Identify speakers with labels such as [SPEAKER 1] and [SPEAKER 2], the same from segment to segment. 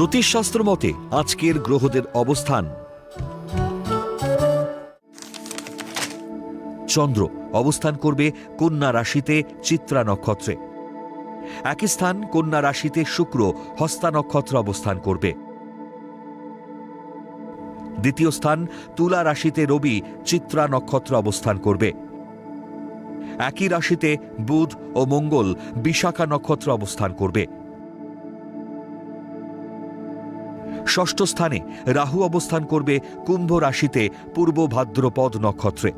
[SPEAKER 1] জ্যোতিষশাস্ত্র মতে আজকের গ্রহদের অবস্থান। চন্দ্র অবস্থান করবে কন্যা রাশিতে চিত্রা নক্ষত্রে। একই স্থান কন্যা রাশিতে শুক্র হস্তা নক্ষত্র অবস্থান করবে। দ্বিতীয় স্থান তুলা রাশিতে রবি চিত্রা নক্ষত্র অবস্থান করবে। একই রাশিতে বুধ ও মঙ্গল বিশাখা নক্ষত্র অবস্থান করবে। ষষ্ঠ স্থানে রাহু অবস্থান করবে কুম্ভ রাশিতে পূর্ব ভাদ্রপদ নক্ষত্রে।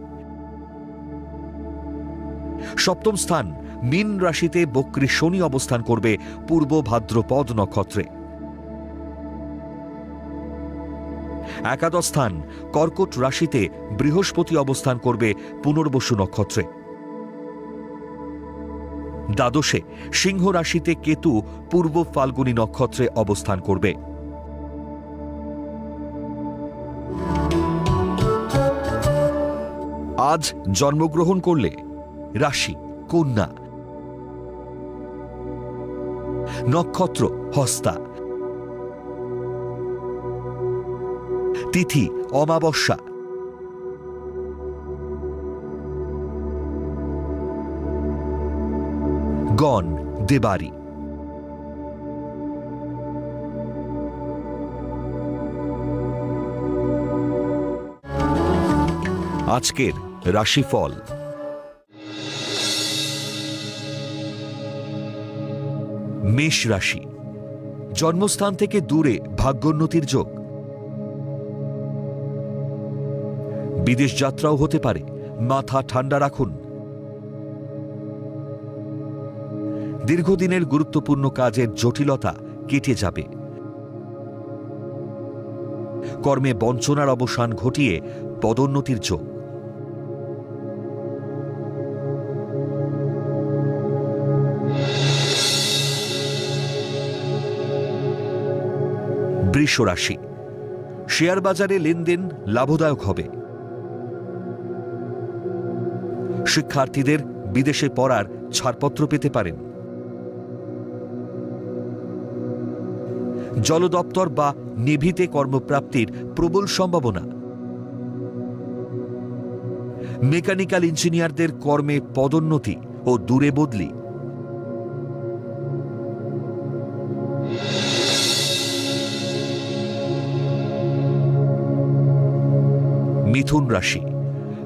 [SPEAKER 1] সপ্তম স্থান, মীন রাশিতে বক্রী শনি অবস্থান করবে পূর্ব ভাদ্রপদ নক্ষত্রে। একাদশ স্থান, কর্কট রাশিতে বৃহস্পতি অবস্থান করবে পুনর্বসু নক্ষত্রে। দ্বাদশে, সিংহ রাশিতে কেতু পূর্ব ফাল্গুনী নক্ষত্রে অবস্থান করবে। আজ জন্মগ্রহণ করলে রাশি কন্যা। নক্ষত্র হস্তা। তিথি অমাবস্যা। গণ দেবারি। আজকের রাশিফল। মেষ রাশি। জন্মস্থান থেকে দূরে ভাগ্যোন্নতির যোগ। বিদেশ যাত্রাও হতে পারে, মাথা ঠান্ডা রাখুন। দীর্ঘদিনের গুরুত্বপূর্ণ কাজের জটিলতা কেটে যাবে। কর্মে বঞ্চনার অবসান ঘটিয়ে পদোন্নতির যোগ। বৃষ রাশি শেয়ার বাজারে লেনদেন লাভদায়ক হবে। শিক্ষার্থীদের বিদেশে পড়ার ছাড়পত্র পেতে পারেন। জল দপ্তর বা নেভিতে কর্মপ্রাপ্তির প্রবল সম্ভাবনা। মেকানিক্যাল ইঞ্জিনিয়ারদের কর্মে পদোন্নতি ও দূরে বদলি। মিথুন রাশি।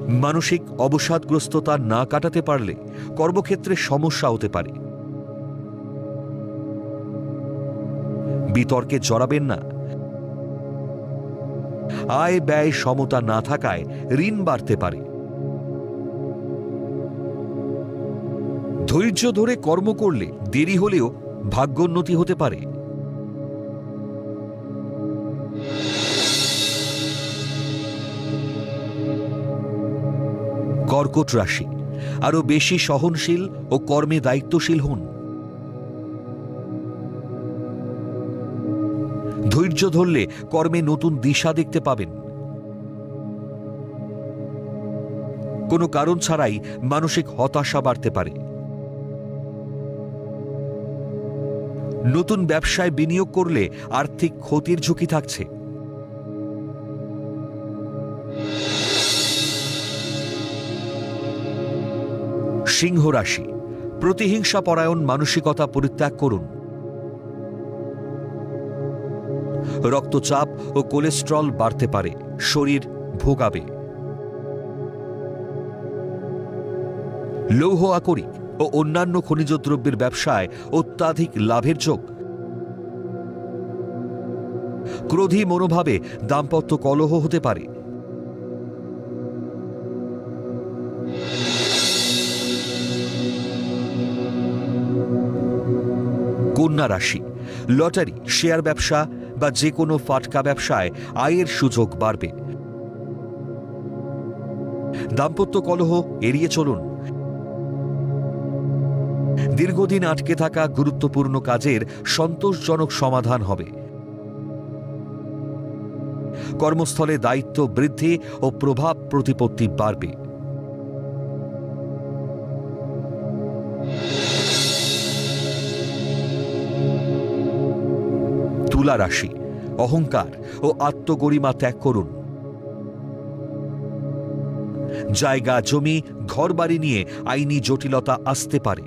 [SPEAKER 1] মানসিক অবসাদগ্রস্ততা না কাটাতে পারলে কর্মক্ষেত্রে সমস্যা হতে পারে। বিতর্কে জড়াবেন না। আয় ব্যয় সমতা না থাকায় ঋণ বাড়তে পারে। ধৈর্য ধরে কর্ম করলে দেরি হলেও ভাগ্যোন্নতি হতে পারে। কর্কট রাশি। আরও বেশি সহনশীল ও কর্মে দায়িত্বশীল হন। ধৈর্য ধরলে কর্মে নতুন দিশা দেখতে পাবেন। কোনো কারণ ছাড়াই মানসিক হতাশা বাড়তে পারে। নতুন ব্যবসায় বিনিয়োগ করলে আর্থিক ক্ষতির ঝুঁকি থাকছে। সিংহ রাশি। প্রতিহিংসা পরায়ণ মানসিকতা পরিত্যাগ করুন। রক্তচাপ ও কোলেস্ট্রল বাড়তে পারে, শরীর ভোগাবে। লৌহ আকরিক ও অন্যান্য খনিজ দ্রব্যের ব্যবসায় অত্যাধিক লাভের যোগ। ক্রোধী মনোভাবে দাম্পত্য কলহ হতে পারে কন্যা রাশি। লটারি, শেয়ার ব্যবসা বা যে কোনো ফাটকা ব্যবসায় আয়ের সুযোগ বাড়বে। দাম্পত্য কলহ এড়িয়ে চলুন। দীর্ঘদিন আটকে থাকা গুরুত্বপূর্ণ কাজের সন্তোষজনক সমাধান হবে। কর্মস্থলে দায়িত্ব বৃদ্ধি ও প্রভাব প্রতিপত্তি বাড়বে। তুলা রাশি, অহংকার ও আত্মগরিমা ত্যাগ করুন। জায়গা, জমি, ঘরবাড়ি নিয়ে আইনি জটিলতা আসতে পারে।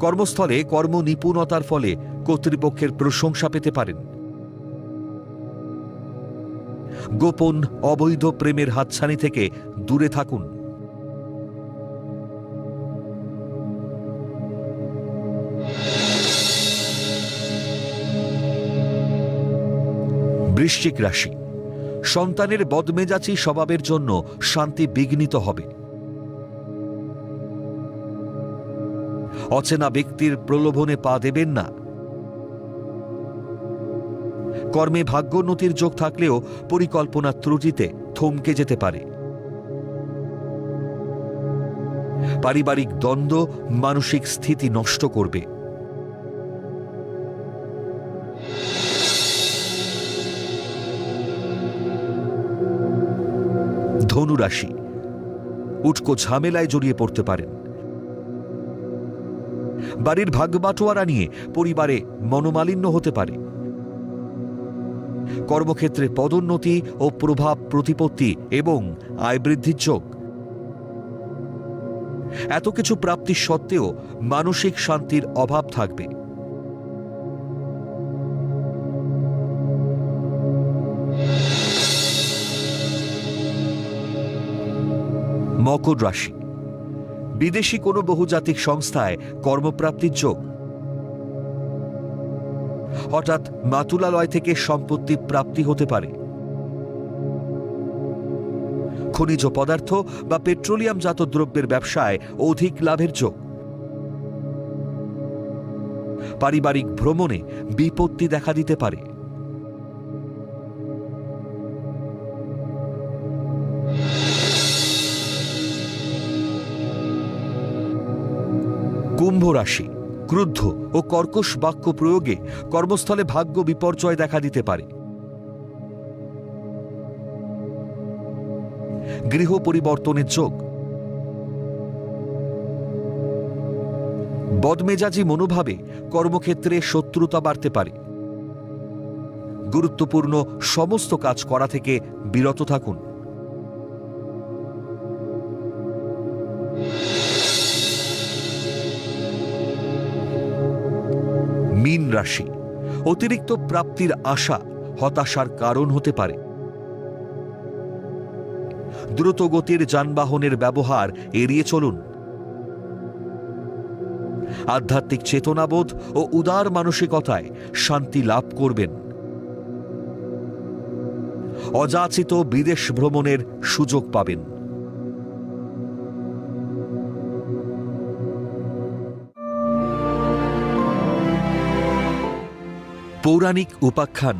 [SPEAKER 1] কর্মস্থলে কর্ম নিপুণতার ফলে কর্তৃপক্ষের প্রশংসা পেতে পারেন। গোপন অবৈধ প্রেমের হাতছানি থেকে দূরে থাকুন। বৃশ্চিক রাশি। সন্তানের বদমেজাচি স্বভাবের জন্য শান্তি বিঘ্নিত হবে। অচেনা ব্যক্তির প্রলোভনে পা দেবেন না। কর্মে ভাগ্যোন্নতির যোগ থাকলেও পরিকল্পনা ত্রুটিতে থমকে যেতে পারে। পারিবারিক দ্বন্দ্ব মানসিক স্থিতি নষ্ট করবে। ধনুরাশি। উটকো ঝামেলায় জড়িয়ে পড়তে পারেন। বাড়ির ভাগ্য বাটোয়ারা নিয়ে পরিবারে মনোমালিন্য হতে পারে। কর্মক্ষেত্রে পদোন্নতি ও প্রভাব প্রতিপত্তি এবং আয় বৃদ্ধির যোগ। এত কিছু প্রাপ্তি সত্ত্বেও মানসিক শান্তির অভাব থাকবে। মকর রাশি। বিদেশি কোনো বহুজাতিক সংস্থায় কর্মপ্রাপ্তির যোগ। হঠাৎ মাতুলালয় থেকে সম্পত্তি প্রাপ্তি হতে পারে। খনিজ পদার্থ বা পেট্রোলিয়ামজাত দ্রব্যের ব্যবসায় অধিক লাভের যোগ। পারিবারিক ভ্রমণে বিপত্তি দেখা দিতে পারে। কুম্ভ রাশি ক্রুদ্ধ ও কর্কশ বাক্য প্রয়োগে কর্মস্থলে ভাগ্য বিপর্যয় দেখা দিতে পারে। গৃহ পরিবর্তনের যোগ। বদমেজাজি মনোভাবে কর্মক্ষেত্রে শত্রুতা বাড়তে পারে। গুরুত্বপূর্ণ সমস্ত কাজ করা থেকে বিরত থাকুন। মীন রাশি। অতিরিক্ত প্রাপ্তির আশা হতাশার কারণ হতে পারে। দ্রুতগতির যানবাহনের ব্যবহার এড়িয়ে চলুন। আধ্যাত্মিক চেতনাবোধ ও উদার মানসিকতায় শান্তি লাভ করবেন। অযাচিত বিদেশ ভ্রমণের সুযোগ পাবেন। পৌরাণিক উপাখ্যান।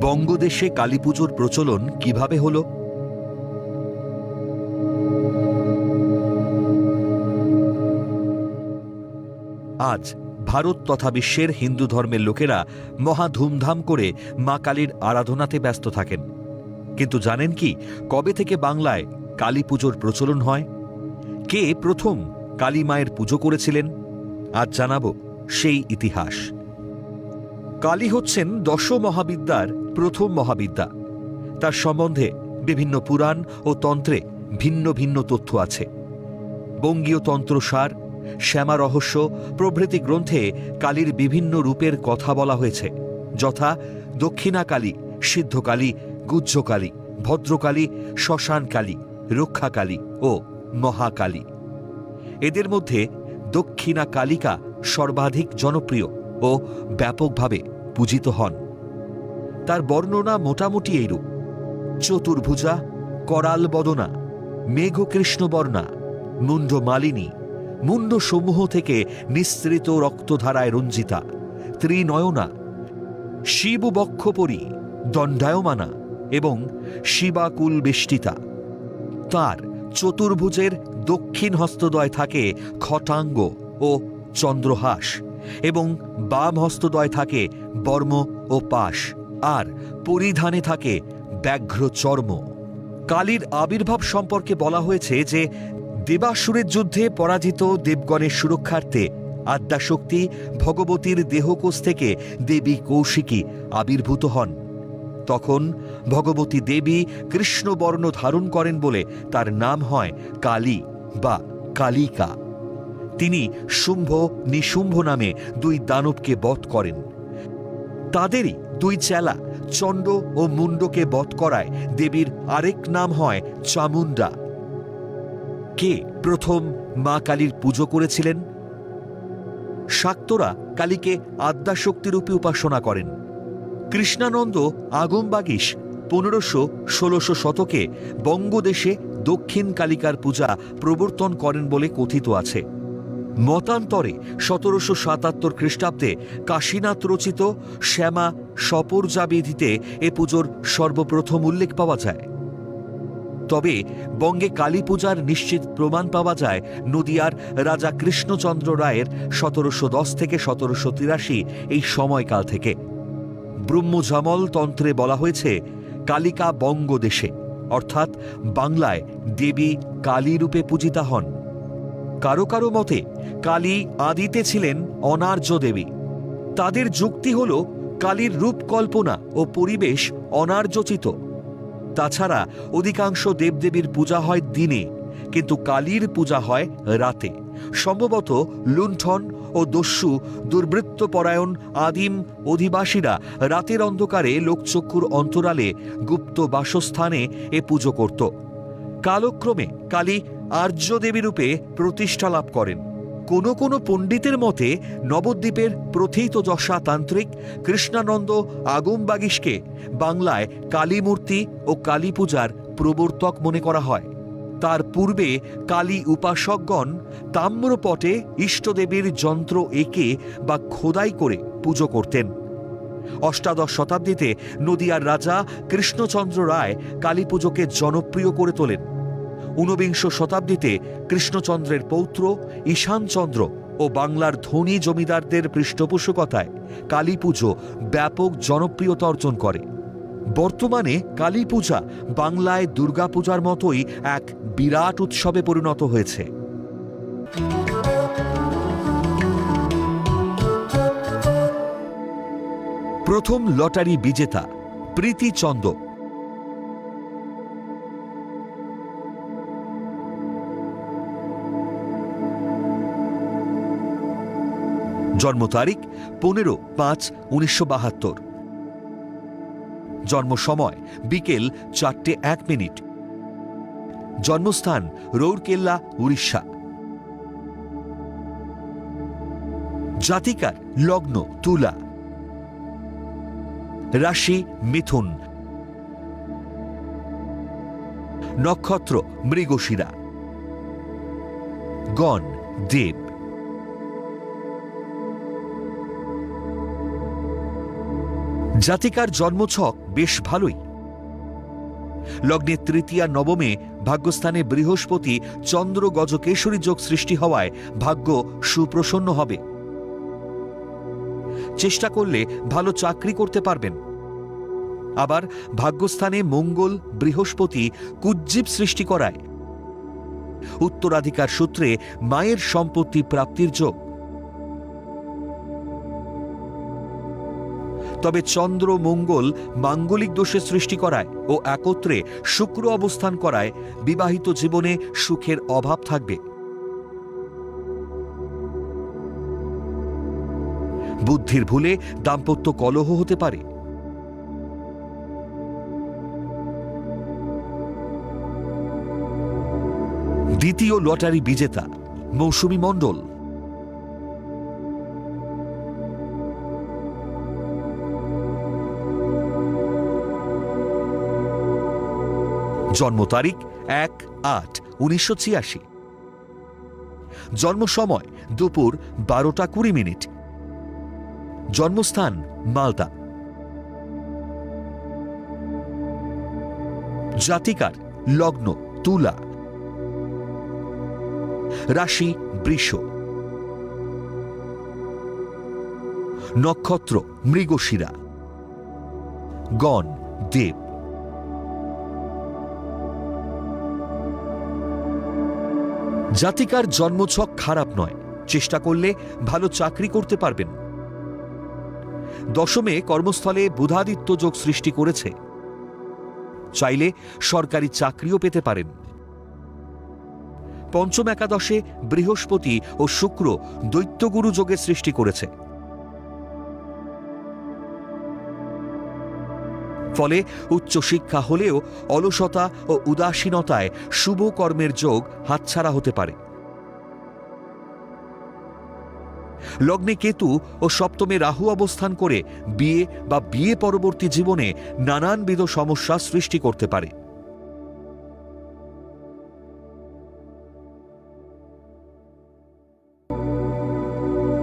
[SPEAKER 1] বঙ্গদেশে কালীপুজোর প্রচলন কীভাবে হলো? আজ ভারত তথা বিশ্বের হিন্দু ধর্মের লোকেরা মহা ধুমধাম করে মা কালীর আরাধনাতে ব্যস্ত থাকেন। কিন্তু জানেন কি, কবে থেকে বাংলায় কালী পুজোর প্রচলন হয়? কে প্রথম কালী মায়ের পুজো করেছিলেন? আজ জানাব সেই ইতিহাস। কালী হচ্ছেন দশ মহাবিদ্যার প্রথম মহাবিদ্যা। তার সম্বন্ধে বিভিন্ন পুরাণ ও তন্ত্রে ভিন্ন ভিন্ন তথ্য আছে। বঙ্গীয় তন্ত্রসার, শ্যামা রহস্য প্রভৃতি গ্রন্থে কালীর বিভিন্ন রূপের কথা বলা হয়েছে, যথা দক্ষিণাকালী সিদ্ধকালী গুজ্জকালী ভদ্রকালী শ্মশানকালী রক্ষাকালী ও মহাকালী। এদের মধ্যে দক্ষিণা কালিকা সর্বাধিক জনপ্রিয় ও ব্যাপকভাবে পূজিত হন। তার বর্ণনা মোটামুটি এইরূপ। চতুর্ভুজা করাল বদনা মেঘকৃষ্ণবর্ণা মুন্ড মালিনী মুন্ড সমূহ থেকে নিঃসৃত রক্তধারায় রঞ্জিতা, ত্রিনয়না, শিববক্ষপরি, দণ্ডায়মানা এবং শিবাকুল বেষ্টিতা তার চতুর্ভুজের দক্ষিণ হস্তদয় থাকে খটাঙ্গ ও চন্দ্রহাস এবং বাম হস্তদয় থাকে বর্ম ও পাশ। আর পরিধানে থাকে ব্যাঘ্র চর্ম। কালীর আবির্ভাব সম্পর্কে বলা হয়েছে যে, দেবাসুরের যুদ্ধে পরাজিত দেবগণের সুরক্ষার্থে আদ্যাশক্তি ভগবতীর দেহকোষ থেকে দেবী কৌশিকী আবির্ভূত হন। তখন ভগবতী দেবী কৃষ্ণবর্ণ ধারণ করেন বলে তার নাম হয় কালী বা কালিকা। তিনি শুম্ভ নিশুম্ভ নামে দুই দানবকে বধ করেন। তাদেরই দুই চেলা, চণ্ড ও মুন্ডকে বধ করায় দেবীর আরেক নাম হয় চামুন্ডা কে প্রথম মা কালীর পুজো করেছিলেন? শাক্তরা কালীকে আদ্যাশক্তিরূপে উপাসনা করেন। কৃষ্ণানন্দ আগমবাগিস পনেরোশো ষোলোশো শতকে বঙ্গদেশে দক্ষিণ কালিকার পূজা প্রবর্তন করেন বলে কথিত আছে। মতান্তরে সতেরোশো সাতাত্তর খ্রিস্টাব্দে কাশীনাথ রচিত শ্যামা সপর্যাবিধিতে এ পুজোর সর্বপ্রথম উল্লেখ পাওয়া যায়। তবে বঙ্গে কালী পূজার নিশ্চিত প্রমাণ পাওয়া যায় নদিয়ার রাজা কৃষ্ণচন্দ্র রায়ের সতেরোশো দশ থেকে সতেরোশো তিরাশি এই সময়কাল থেকে। ব্রহ্মজামল তন্ত্রে বলা হয়েছে, কালিকা বঙ্গদেশে, অর্থাৎ বাংলায় দেবী কালী রূপে পূজিতা হন। কারও কারও মতে, কালী আদিতে ছিলেন অনার্য দেবী। তাদের যুক্তি হল, কালীর রূপকল্পনা ও পরিবেশ অনার্যচিত। তাছাড়া অধিকাংশ দেবদেবীর পূজা হয় দিনে, কিন্তু কালীর পূজা হয় রাতে। সম্ভবত লুণ্ঠন ও দস্যু, দুর্বৃত্তপরায়ণ আদিম অধিবাসীরা রাতের অন্ধকারে লোকচক্ষুর অন্তরালে গুপ্ত বাসস্থানে এ পুজো করত। কালক্রমে কালী আর্য দেবী রূপে প্রতিষ্ঠা লাভ করেন। কোনো কোনো পণ্ডিতের মতে নবদ্বীপের প্রথিত যশা তান্ত্রিক কৃষ্ণানন্দ আগমবাগিসকে বাংলায় কালীমূর্তি ও কালী পূজার প্রবর্তক মনে করা হয়। তার পূর্বে কালী উপাসকগণ তাম্রপটে ইষ্টদেবীর যন্ত্র এঁকে বা খোদাই করে পুজো করতেন। অষ্টাদশ শতাব্দীতে নদিয়ার রাজা কৃষ্ণচন্দ্র রায় কালী পুজোকে জনপ্রিয় করে তোলেন। ঊনবিংশ শতাব্দীতে কৃষ্ণচন্দ্রের পৌত্র ঈশানচন্দ্র ও বাংলার ধনী জমিদারদের পৃষ্ঠপোষকতায় কালী পুজো ব্যাপক জনপ্রিয়তা অর্জন করে। বর্তমানে কালী পূজা বাংলায় দুর্গাপূজার মতোই এক বিরাট উৎসবে পরিণত হয়েছে। প্রথম লটারি বিজেতা প্রীতি চন্দ। জন্ম তারিখ পনেরো পাঁচ উনিশশো বাহাত্তর। জন্ম সময় বিকেল চারটে এক মিনিট। জন্মস্থান রৌরকেল্লা, উড়িষ্যা। জাতিকার লগ্ন, তুলা। রাশি, মিথুন। নক্ষত্র, মৃগশিরা। গণ, দেব। জাতিকার জন্মছক বেশ ভালোই। লগ্নের তৃতীয়া নবমে ভাগ্যস্থানে বৃহস্পতি চন্দ্র গজকেশরী যোগ সৃষ্টি হওয়ায় ভাগ্য সুপ্রসন্ন হবে। চেষ্টা করলে ভালো চাকরি করতে পারবেন। আবার ভাগ্যস্থানে মঙ্গল, বৃহস্পতি, কুজ্জীব সৃষ্টি করায়। উত্তরাধিকার সূত্রে মায়ের সম্পত্তি প্রাপ্তির যোগ। তবে চন্দ্র মঙ্গল মাঙ্গলিক দোষের সৃষ্টি করায় ও একত্রে শুক্র অবস্থান করায় বিবাহিত জীবনে সুখের অভাব থাকবে। বুদ্ধির ভুলে দাম্পত্য কলহ হতে পারে। দ্বিতীয় লটারি বিজেতা, মৌসুমী মণ্ডল। জন্ম তারিখ এক আট উনিশশো ছিয়াশি। জন্ম সময় দুপুর বারোটা কুড়ি মিনিট। জন্মস্থান মালদা। জাতিকার লগ্ন তুলা। রাশি বৃষ। নক্ষত্র মৃগশিরা। গণ দেব। জাতিকার জন্মছক খারাপ নয়। চেষ্টা করলে ভালো চাকরি করতে পারবেন। দশমে কর্মস্থলে বুধাদিত্য যোগ সৃষ্টি করেছে। চাইলে সরকারি চাকরিও পেতে পারেন। পঞ্চম একাদশে বৃহস্পতি ও শুক্র দৈত্যগুরু যোগের সৃষ্টি করেছে। ফলে উচ্চশিক্ষা হলেও অলসতা ও উদাসীনতায় শুভ কর্মের যোগ হাতছাড়া হতে পারে। লগ্নে কেতু ও সপ্তমে রাহু অবস্থান করে বিয়ে বা বিয়ে পরবর্তী জীবনে নানানবিধ সমস্যা সৃষ্টি করতে পারে।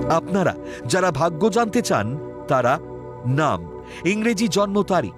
[SPEAKER 1] আপনারা যারা ভাগ্য জানতে চান, তারা নাম, ইংরেজি জন্ম তারিখ